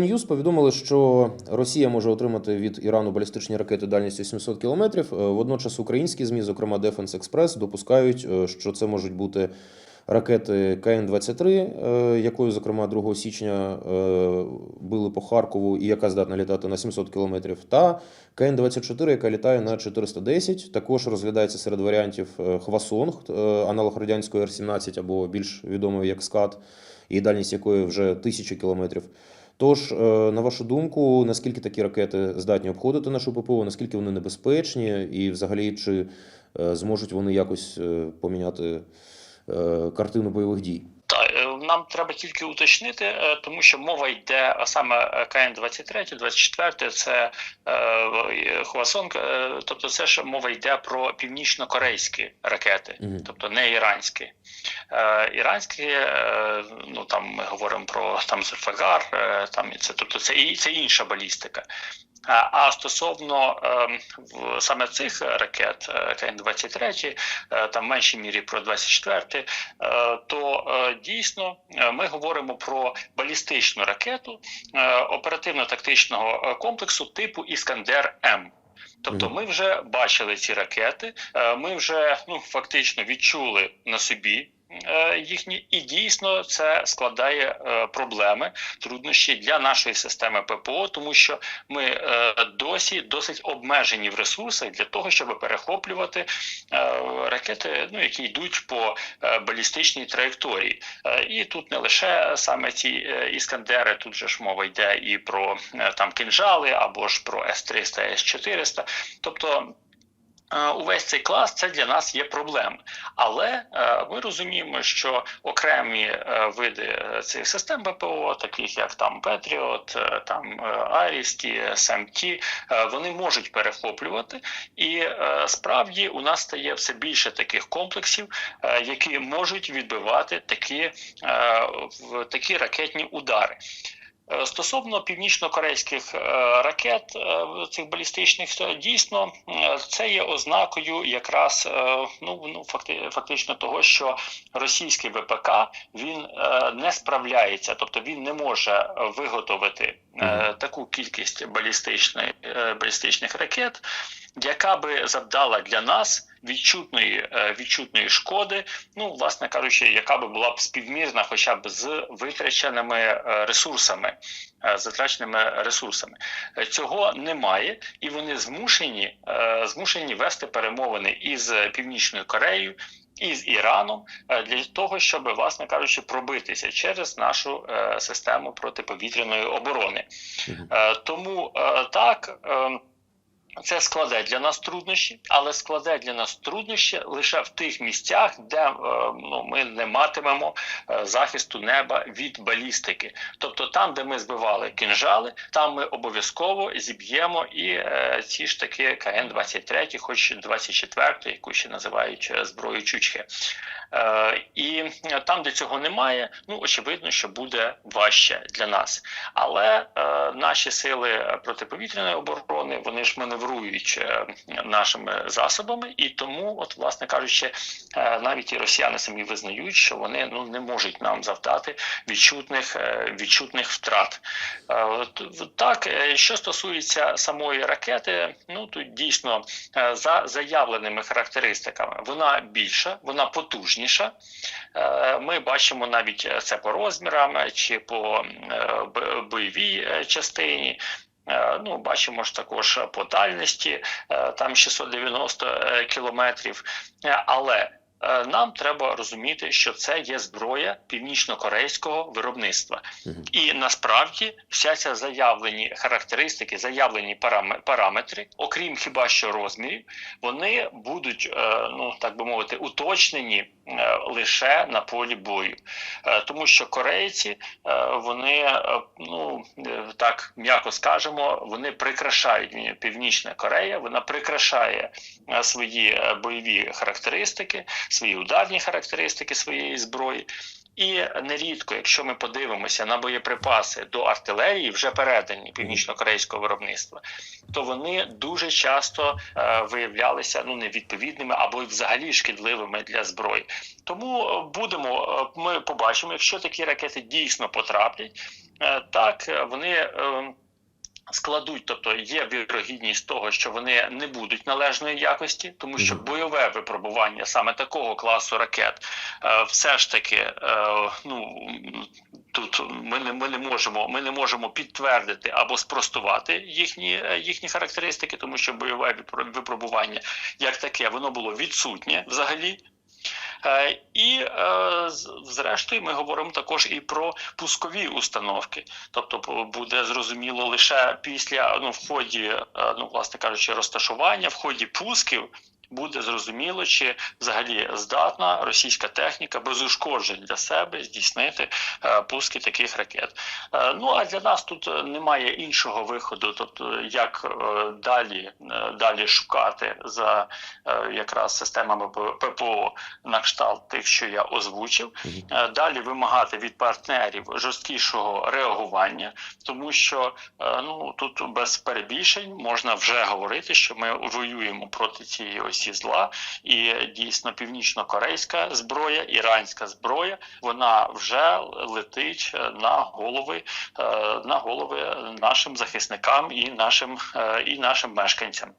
Ньюс повідомили, що Росія може отримати від Ірану балістичні ракети дальністю 700 кілометрів. Е, Водночас українські змі, зокрема Defense Express, допускають, е, що це можуть бути ракети КН-23, е, якою, зокрема, 2 січня били по Харкову і яка здатна літати на 700 кілометрів, та КН-24, яка літає на 410. Також розглядається серед варіантів Хвасонг, аналог радянської Р-17 або більш відомої як СКАТ, і дальність якої вже тисячі кілометрів. Тож, е, на вашу думку, наскільки такі ракети здатні обходити нашу ППО, наскільки вони небезпечні, і взагалі чи е, зможуть вони якось е, поміняти картину бойових дій? Нам треба тільки уточнити, е, тому що мова йде саме КН 23 24 це е, е, тобто це ж мова йде про північно-корейські ракети, тобто не іранські. Іранські, ну там ми говоримо про там Зульфагар, там це тобто це і це інша балістика. А, стосовно е, в- саме цих ракет е, КН-23, е, там в меншій мірі про 24, е, то дійсно ми говоримо про балістичну ракету оперативно-тактичного комплексу типу Іскандер М. Тобто, ми вже бачили ці ракети, ми вже ну фактично відчули на собі. Е, Їхні і дійсно це складає е, проблеми, труднощі для нашої системи ППО, тому що ми е, досі досить обмежені в ресурсах для того, щоб перехоплювати ракети, ну які йдуть по балістичній траєкторії. І тут не лише саме ці іскандери, тут же ж мова йде і про там кінжали або ж про С-300, С-400. Тобто е, увесь цей клас це для нас є проблеми. Але е, ми розуміємо, що окремі е, види е, цих систем ППО, таких як там Петріот, е, там е, Арісті, СМТ, е, вони можуть перехоплювати, і е, справді у нас стає все більше таких комплексів, е, які можуть відбивати такі, е, такі ракетні удари. Е, Стосовно північно-корейських е, ракет е, цих балістичних, дійсно це є ознакою якраз ну, ну фактично того, що російський ВПК він не справляється, тобто він не може виготовити таку кількість балістичної е, балістичних ракет, яка би завдала для нас відчутної е, відчутної шкоди, ну власне кажучи, яка би була б співмірна, хоча б з витраченими е, ресурсами, е, затраченими ресурсами. Цього немає, і вони змушені, змушені вести перемовини із Північною Кореєю. І з Іраном для того, щоб, власне кажучи, пробитися через нашу систему протиповітряної оборони. Тому так. Це складе для нас труднощі, але складе для нас труднощі лише в тих місцях, де е, ну, ми не матимемо е, захисту неба від балістики. Тобто там, де ми збивали кінжали, там ми обов'язково зіб'ємо і е, ці ж таки КН-23, хоч 24, яку ще називають е, зброю Чучхи. Е, і там, де цього немає, ну очевидно, що буде важче для нас. Але е, наші сили протиповітряної оборони вони ж маневрують е, нашими засобами, і тому, от, власне кажучи, е, навіть і росіяни самі визнають, що вони ну не можуть нам завдати відчутних е, відчутних втрат. От, так, що стосується самої ракети, ну тут дійсно за заявленими характеристиками вона більша, вона потужніша. Ми бачимо навіть це по розмірам чи по бойовій частині. Е, Ну, бачимо ж також по дальності, е, там 690 е, кілометрів. Але нам треба розуміти, що це є зброя північно-корейського виробництва. І насправді вся ця заявлені характеристики, заявлені параме- параметри, окрім хіба що розмірів, вони будуть, е, ну так би мовити, уточнені е, лише на полі бою, Е, тому що корейці е, вони е, ну е, так м'яко скажемо, вони прикрашають Північна Корея, вона прикрашає е, свої е, бойові характеристики свої ударні характеристики своєї зброї. І нерідко, якщо ми подивимося на боєприпаси до артилерії, вже передані північно-корейського виробництва, то вони дуже часто е, виявлялися ну невідповідними або взагалі шкідливими для зброї. Тому е, будемо е, ми побачимо, якщо такі ракети дійсно потраплять, е, так е, вони. е, Складуть, тобто є вірогідність того, що вони не будуть належної якості, тому що бойове випробування саме такого класу ракет, е, все ж таки, е, ну тут ми не ми не можемо, ми не можемо підтвердити або спростувати їхні е, їхні характеристики, тому що бойове випро- випробування як таке воно було відсутнє взагалі. Е, І е, зрештою ми говоримо також і про пускові установки. Тобто буде зрозуміло лише після ну, в ході, е, ну власне кажучи, розташування, в ході пусків. Буде зрозуміло, чи взагалі здатна російська техніка без ушкоджень для себе здійснити е, пуски таких ракет. Е, ну а для нас тут немає іншого виходу, тобто як далі, далі шукати за якраз системами ППО на кшталт тих, що я озвучив. Далі вимагати від партнерів жорсткішого реагування, тому що ну тут без перебільшень можна вже говорити, що ми воюємо проти цієї осі зла, і дійсно північно-корейська зброя, іранська зброя, вона вже летить на голови е, на голови нашим захисникам і нашим е, і нашим мешканцям.